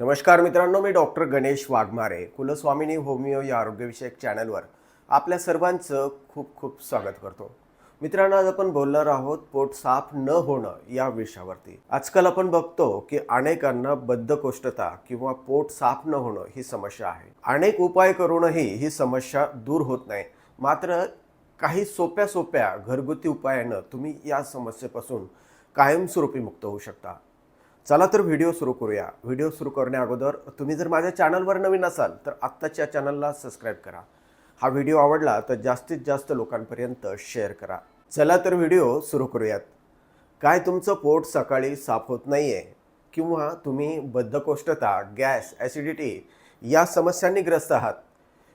नमस्कार मित्रांनो मी डॉक्टर गणेश वाघमारे कुलस्वामिनी होमिओ या आरोग्यविषयक चॅनलवर आपल्या सर्वांचं खूप खूप स्वागत करतो. मित्रांनो आज आपण बोलणार आहोत पोट साफ न होणं या विषयावरती. आजकाल आपण बघतो की अनेकांना बद्धकोष्ठता किंवा पोट साफ न होणं ही समस्या आहे. अनेक उपाय करूनही ही समस्या दूर होत नाही. मात्र काही सोप्या सोप्या घरगुती उपायानं तुम्ही या समस्येपासून कायमस्वरूपी मुक्त होऊ शकता. चला तर व्हिडिओ सुरू करूया. व्हिडिओ सुरू करण्या अगोदर तुम्ही जर माझ्या चॅनलवर नवीन असाल तर आत्ताच्या चॅनलला सबस्क्राईब करा. हा व्हिडिओ आवडला तर जास्तीत जास्त लोकांपर्यंत शेअर करा. चला तर व्हिडिओ सुरू करूयात. काय तुमचं पोट सकाळी साफ होत नाही आहे किंवा तुम्ही बद्धकोष्ठता गॅस ॲसिडिटी या समस्यांनी ग्रस्त आहात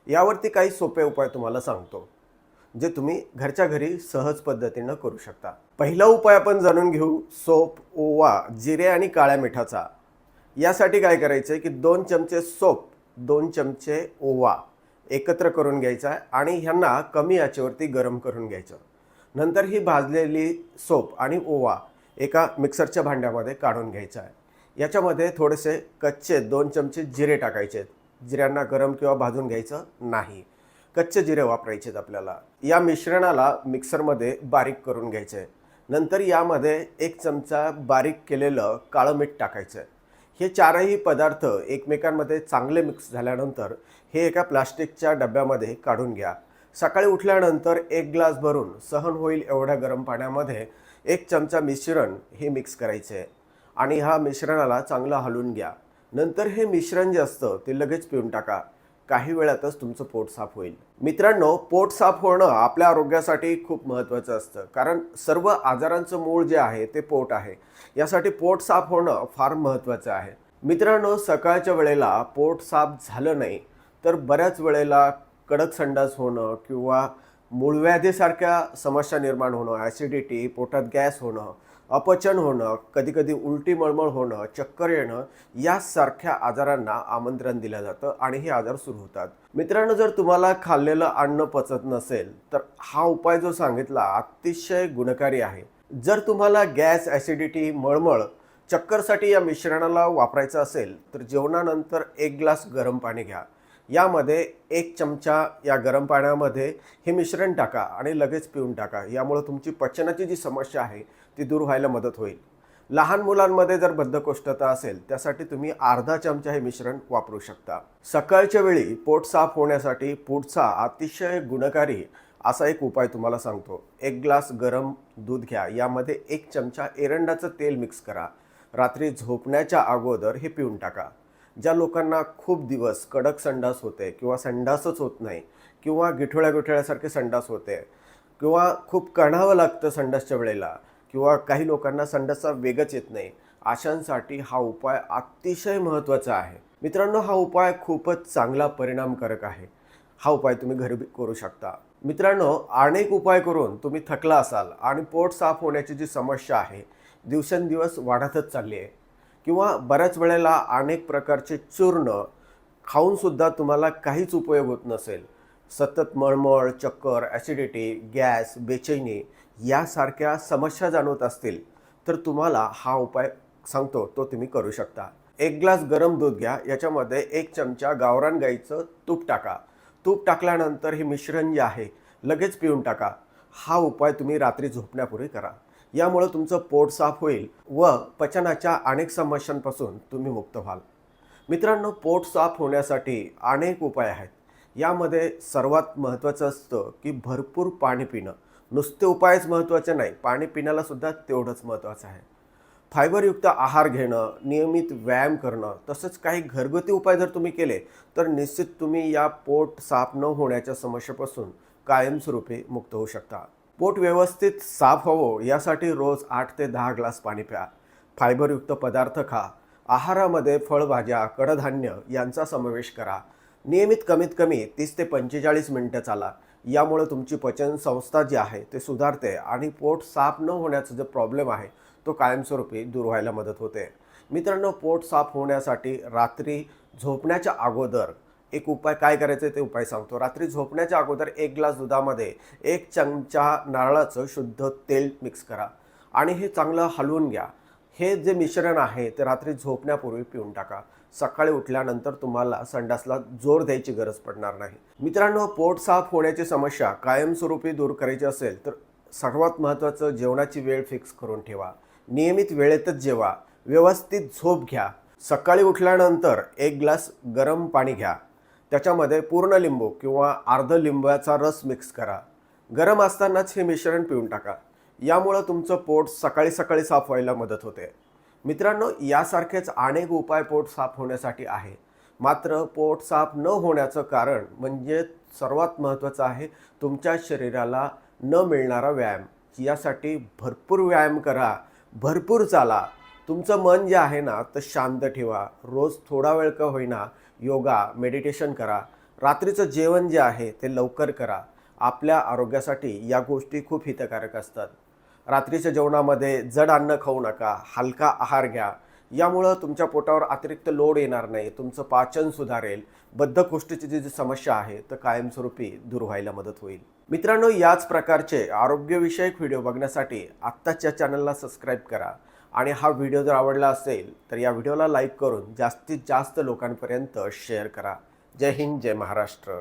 यावरती काही सोपे उपाय तुम्हाला सांगतो. जे तुम्ही घरच्या घरी सहज पद्धतीनं करू शकता. पहिला उपाय आपण जाणून घेऊ सोप ओवा जिरे आणि काळ्या मिठाचा. यासाठी काय करायचं आहे की दोन चमचे सोप दोन चमचे ओवा एकत्र करून घ्यायचा आहे आणि ह्यांना कमी आचेवरती गरम करून घ्यायचं. नंतर ही भाजलेली सोप आणि ओवा एका मिक्सरच्या भांड्यामध्ये काढून घ्यायचा आहे. याच्यामध्ये थोडेसे कच्चे दोन चमचे जिरे टाकायचे आहेत. जिऱ्यांना गरम किंवा भाजून घ्यायचं नाही. कच्चे जिरे वापरायचे आहेत आपल्याला. या मिश्रणाला मिक्सरमध्ये बारीक करून घ्यायचं आहे नंतर यामध्ये एक चमचा बारीक केलेलं काळं मीठ टाकायचं आहे हे चारही पदार्थ एकमेकांमध्ये चांगले मिक्स झाल्यानंतर हे एका प्लास्टिकच्या डब्यामध्ये काढून घ्या. सकाळी उठल्यानंतर एक ग्लास भरून सहन होईल एवढ्या गरम पाण्यामध्ये एक चमचा मिश्रण हे मिक्स करायचे आहे आणि हा मिश्रणाला चांगलं हलवून घ्या. नंतर हे मिश्रण जे असतं ते लगेच पिऊन टाका. काही वेळातच तुमचं पोट साफ होईल. मित्रांनो पोट साफ होणं आपल्या आरोग्यासाठी खूप महत्त्वाचं असतं. कारण सर्व आजारांचं मूळ जे आहे ते पोट आहे. यासाठी पोट साफ होणं फार महत्त्वाचं आहे. मित्रांनो सकाळच्या वेळेला पोट साफ झालं नाही तर बऱ्याच वेळेला कडक संडास होणं किंवा मूळव्याधीसारख्या समस्या निर्माण होणं ॲसिडिटी पोटात गॅस होणं अपचन होणं कधीकधी उलटी मळमळ होणं चक्कर येणं यासारख्या आजारांना आमंत्रण दिलं जातं आणि हे आजार सुरू होतात. मित्रांनो जर तुम्हाला खाल्लेलं अन्न पचत नसेल तर हा उपाय जो सांगितला अतिशय गुणकारी आहे. जर तुम्हाला गॅस ॲसिडिटी मळमळ चक्करसाठी या मिश्रणाला वापरायचं असेल तर जेवणानंतर एक ग्लास गरम पाणी घ्या. यामध्ये एक चमचा या गरम पाण्यामध्ये हे मिश्रण टाका आणि लगेच पिऊन टाका. यामुळे तुमची पचनाची जी समस्या आहे ती दूर व्हायला मदत होईल. लहान मुलांमध्ये जर बद्धकोष्ठता असेल त्यासाठी तुम्ही अर्धा चमचा हे मिश्रण वापरू शकता. सकाळच्या वेळी पोट साफ होण्यासाठी पुढचा अतिशय गुणकारी असा एक उपाय तुम्हाला सांगतो. एक ग्लास गरम दूध घ्या. यामध्ये एक चमचा एरंडाचं तेल मिक्स करा. रात्री झोपण्याच्या अगोदर हे पिऊन टाका. ज्या लोकांना खूप दिवस कडक संडास होते किंवा संडासच होत नाही किंवा गिठोळ्या गिठोळ्यासारखे संडास होते किंवा खूप कणावं लागतं संडासच्या वेळेला किंवा काही लोकांना संडासचा वेगच येत नाही अशांसाठी हा उपाय अतिशय महत्त्वाचा आहे. मित्रांनो हा उपाय खूपच चांगला परिणामकारक आहे. हा उपाय तुम्ही घरी करू शकता. मित्रांनो अनेक उपाय करून तुम्ही थकला असाल आणि पोट साफ होण्याची जी समस्या आहे दिवसेंदिवस वाढतच चालली आहे. किंवा बऱ्याच वेळेला अनेक प्रकारचे चूर्ण खाऊनसुद्धा तुम्हाला काहीच उपयोग होत नसेल. सतत मळमळ चक्कर ॲसिडिटी गॅस बेचैनी यासारख्या समस्या जाणवत असतील तर तुम्हाला हा उपाय सांगतो तो तुम्ही करू शकता. एक ग्लास गरम दूध घ्या याच्यामध्ये एक चमचा गावरान गाईचं तूप टाका. तूप टाकल्यानंतर हे मिश्रण जे आहे लगेच पिऊन टाका. हा उपाय तुम्ही रात्री झोपण्यापूर्वी करा. यामुळं तुमचं पोट साफ होईल व पचनाच्या अनेक समस्यांपासून तुम्ही मुक्त व्हाल. मित्रांनो पोट साफ होण्यासाठी अनेक उपाय आहेत. यामध्ये सर्वात महत्त्वाचं असतं की भरपूर पाणी पिणं. नुसते उपायच महत्त्वाचे नाही पाणी पिण्यालासुद्धा तेवढंच महत्त्वाचं आहे. फायबरयुक्त आहार घेणं नियमित व्यायाम करणं तसंच काही घरगुती उपाय जर तुम्ही केले तर निश्चित तुम्ही या पोट साफ न होण्याच्या समस्येपासून कायमस्वरूपी मुक्त होऊ शकता. पोट व्यवस्थित साफ व्हावं यासाठी रोज आठ ते दहा ग्लास पाणी प्या. फायबरयुक्त पदार्थ खा. आहारामध्ये फळभाज्या कडधान्य यांचा समावेश करा. नियमित कमीत कमी तीस ते पंचेचाळीस मिनटं चाला. यामुळे तुमची पचन संस्था जी आहे ते सुधारते आणि पोट साफ न होण्याचा जो प्रॉब्लेम आहे तो कायमस्वरूपी दूर व्हायला मदत होते. मित्रांनो पोट साफ होण्यासाठी रात्री झोपण्याच्या अगोदर एक उपाय काय करायचं ते उपाय सांगतो. रात्री झोपण्याच्या अगोदर एक ग्लास दुधामध्ये एक चमचा नारळाचं शुद्ध तेल मिक्स करा आणि हे चांगलं हलवून घ्या. हे जे मिश्रण आहे ते रात्री झोपण्यापूर्वी पिऊन टाका. सकाळी उठल्यानंतर तुम्हाला संडासला जोर द्यायची गरज पडणार नाही. मित्रांनो पोट साफ होण्याची समस्या कायमस्वरूपी दूर करायची असेल तर सर्वात महत्त्वाचं जेवणाची वेळ फिक्स करून ठेवा. नियमित वेळेतच जेवा. व्यवस्थित झोप घ्या. सकाळी उठल्यानंतर एक ग्लास गरम पाणी घ्या. त्याच्यामध्ये पूर्ण लिंबू किंवा अर्ध लिंबाचा रस मिक्स करा. गरम असतानाच हे मिश्रण पिऊन टाका. यामुळं तुमचं पोट सकाळी सकाळी साफ व्हायला मदत होते. मित्रांनो यासारखेच अनेक उपाय पोट साफ होण्यासाठी आहे. मात्र पोट साफ न होण्याचं कारण म्हणजे सर्वात महत्त्वाचं आहे तुमच्या शरीराला न मिळणारा व्यायाम. यासाठी भरपूर व्यायाम करा भरपूर चाला. तुमचं मन जे आहे ना तर शांत ठेवा. रोज थोडा वेळ का होईना योगा मेडिटेशन करा. रात्रीचं जेवण जे आहे ते लवकर करा. आपल्या आरोग्यासाठी या गोष्टी खूप हितकारक असतात. रात्रीच्या जेवणामध्ये जड अन्न खाऊ नका हलका आहार घ्या. यामुळं तुमच्या पोटावर अतिरिक्त लोड येणार नाही तुमचं पाचन सुधारेल. बद्धकोष्ठीची जी जी समस्या आहे तर कायमस्वरूपी दूर व्हायला मदत होईल. मित्रांनो याच प्रकारचे आरोग्यविषयक व्हिडिओ बघण्यासाठी आत्ताच्या चॅनलला सबस्क्राईब करा. आणि हा व्हिडिओ जर आवडला असेल तर या व्हिडिओला लाईक करून जास्तीत जास्त लोकांपर्यंत शेअर करा. जय हिंद जय महाराष्ट्र.